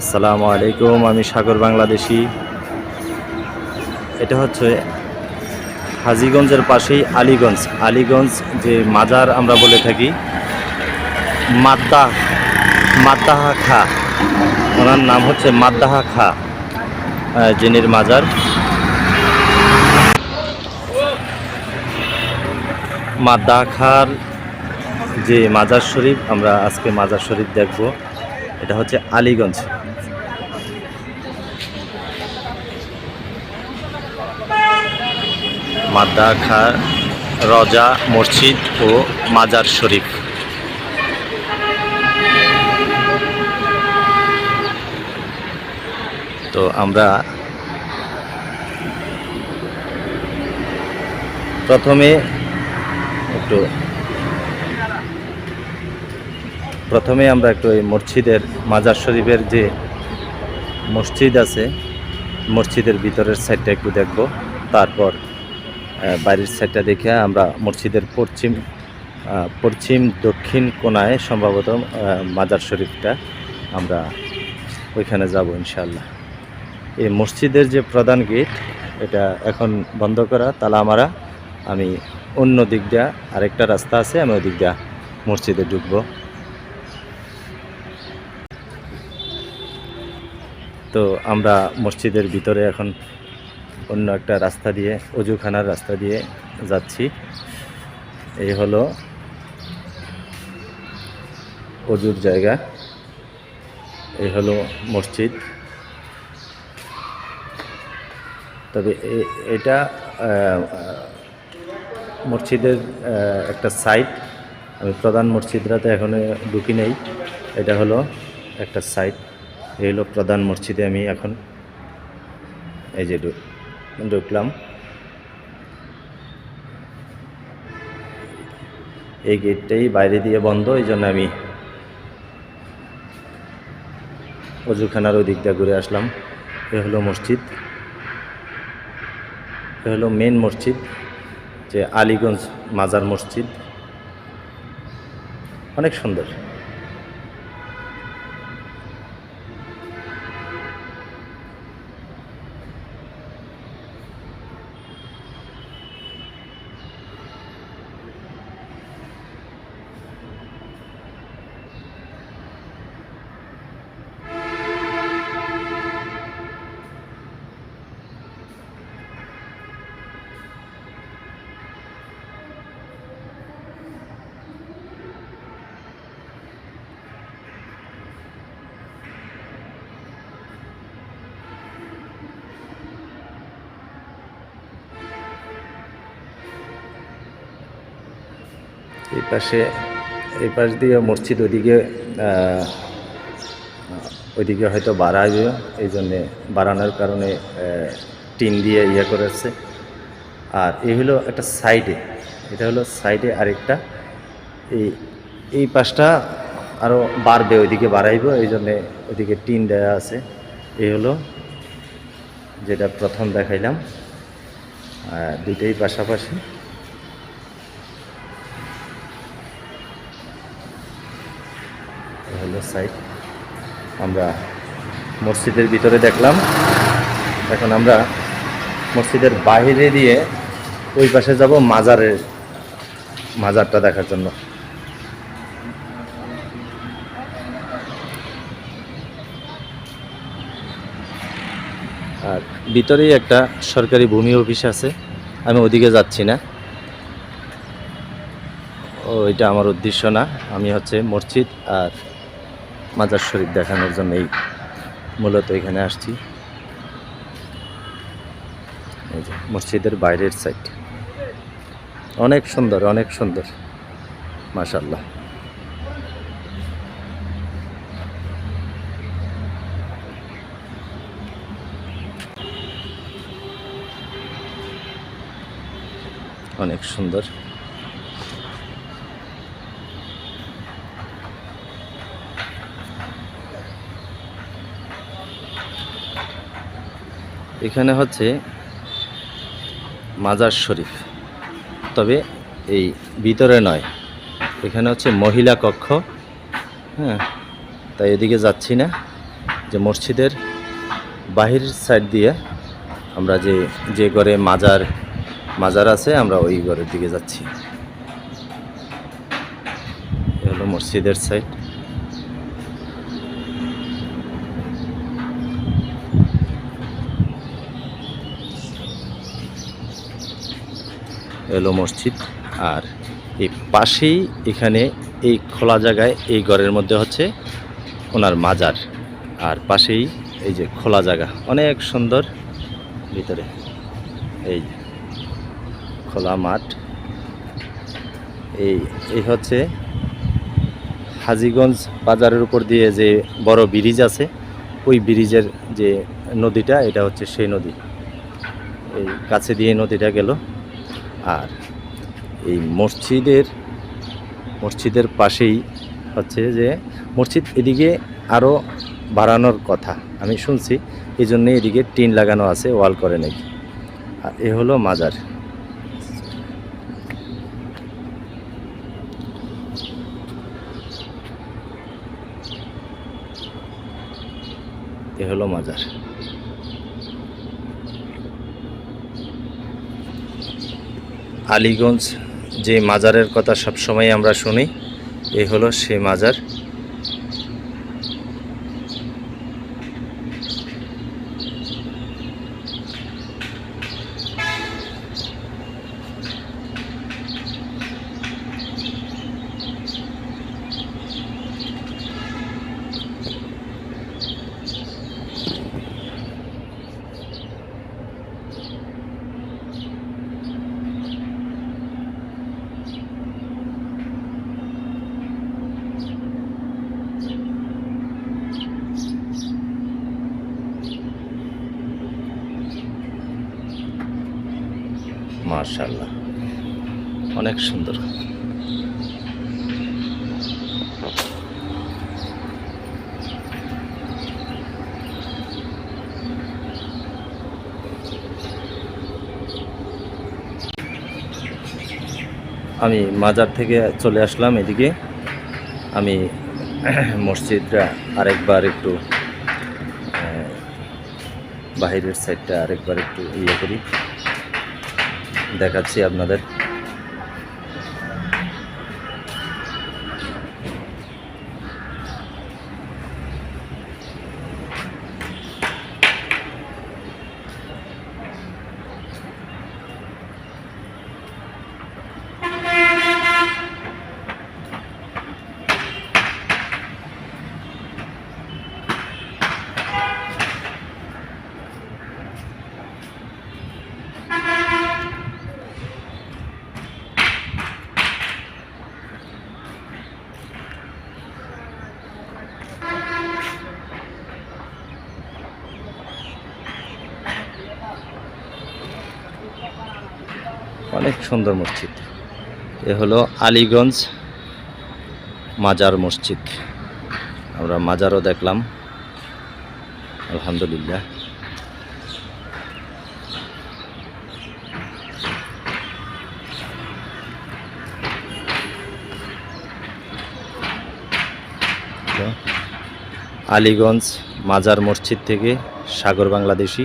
আসসালামু আলাইকুম, আমি সাগর বাংলাদেশি। এটা হচ্ছে হাজিগঞ্জের পাশেই আলীগঞ্জ। আলীগঞ্জ যে মাজার আমরা বলে থাকি মাদ্দা মাদ্দাহা খা। ওনার নাম হচ্ছে মাদ্দাহা খা জেনের মাজার। মাদ্দাহা খার যে মাজার শরীফ, আমরা আজকে মাজার শরীফ দেখব। এটা হচ্ছে আলীগঞ্জ। মাদ্দা খা, রজা, মসজিদ ও মাজার শরীফ। তো আমরা প্রথমে একটু প্রথমে আমরা একটু এই মসজিদের, মাজার শরীফের যে মসজিদ আছে, মসজিদের ভিতরের সাইডটা একটু দেখব। তারপর বাইরের সাইডটা দেখে আমরা মসজিদের পশ্চিম পশ্চিম দক্ষিণ কোনায় সম্ভবত মাজার শরীফটা আমরা ওইখানে যাব ইনশাল্লাহ এই মসজিদের যে প্রধান গেট, এটা এখন বন্ধ করা, তালা মারা। আমি অন্য দিক দিয়া আরেকটা রাস্তা আছে, আমি ওই দিক দিয়া মসজিদে ঢুকবো। তো আমরা মসজিদের ভিতরে এখন অন্য একটা রাস্তা দিয়ে, অজুখানার রাস্তা দিয়ে যাচ্ছি। এই হলো অজুর জায়গা। এই হলো মসজিদ। তবে এটা মসজিদের একটা সাইট। আমি প্রধান মসজিদরাতে এখনও ঢুকি নেই। এটা হলো একটা সাইট। এই হলো প্রধান মসজিদে আমি এখন এই যে ঢুকলাম এই গেটটাই বাইরে দিয়ে বন্ধ, এই জন্য আমি অজুখানার ওই দিকটা ঘুরে আসলাম। এ হলো মসজিদ। এ হলো মেন মসজিদ, যে আলীগঞ্জ মাজার মসজিদ। অনেক সুন্দর। এই পাশে, এই পাশ দিয়ে মসজিদ ওইদিকে ওইদিকে হয়তো বাড়াবে এই জন্যে বাড়ানোর কারণে টিন দিয়ে ইয়ে করেছে। আর এই হলো একটা সাইডে, এটা হলো সাইডে আরেকটা। এই এই পাশটা আরও বাড়বে, ওইদিকে বাড়াইব, এই জন্যে ওইদিকে টিন দেওয়া আছে। এই হলো যেটা প্রথম দেখাইলাম। দুইটাই পাশাপাশি। এই সাইড। আমরা মসজিদের ভিতরে দেখলাম। এখন আমরা মসজিদের বাইরে দিয়ে ওই পাশে যাব মাজারের, মাজারটা দেখার জন্য। আর ভিতরেই একটা সরকারি ভূমি অফিস আছে। আমি ওদিকে যাচ্ছি না। ও, এটা আমার উদ্দেশ্য না। আমি হচ্ছে মসজিদ আর মাজার শরীফ দেখানোর জন্যই মূলত এখানে আসছি। মসজিদের বাইরের সাইড অনেক সুন্দর অনেক সুন্দর। মাশাল্লাহ অনেক সুন্দর। এখানে হচ্ছে মাজার শরীফ। তবে এই ভিতরে নয়, এখানে হচ্ছে মহিলা কক্ষ। হ্যাঁ তাই এদিকে যাচ্ছি না, যে মসজিদের বাহির সাইড দিয়ে আমরা যে যে ঘরে মাজার মাজার আছে, আমরা ওই ঘরের দিকে যাচ্ছি। হলো মসজিদের সাইড এলো মসজিদ। আর এই পাশেই এখানে এই খোলা জায়গায় এই ঘরের মধ্যে হচ্ছে ওনার মাজার। আর পাশেই এই যে খোলা জায়গা, অনেক সুন্দর। ভিতরে এই খোলা মাঠ। এই এই হচ্ছে হাজিগঞ্জ বাজারের উপর দিয়ে যে বড় ব্রিজ আছে, ওই ব্রিজের যে নদীটা, এটা হচ্ছে সেই নদী। এই কাছে দিয়ে নদীটা গেল। আর এই মসজিদের মসজিদের পাশেই হচ্ছে যে মসজিদ এদিকে আরও বাড়ানোর কথা আমি শুনছি। এই জন্যে এদিকে টিন লাগানো আছে, ওয়াল করে নাকি আর এ হলো মাজার। এ হলো মাজার। আলীগঞ্জ যে মাজারের কথা সবসময় আমরা শুনি এই হলো সেই মাজার। মার্শাল্লাহ অনেক সুন্দর। আমি মাজার থেকে চলে আসলাম এদিকে। আমি মসজিদটা আরেকবার একটু বাহিরের সাইডটা আরেকবার একটু ইয়ে করি। দেখাচ্ছি আপনাদের। অনেক সুন্দর মসজিদ। এ হলো আলীগঞ্জ মাজার মসজিদ। আমরা মাজারও দেখলাম। আলহামদুলিল্লাহ। আলীগঞ্জ মাজার মসজিদ থেকে সাগর বাংলাদেশি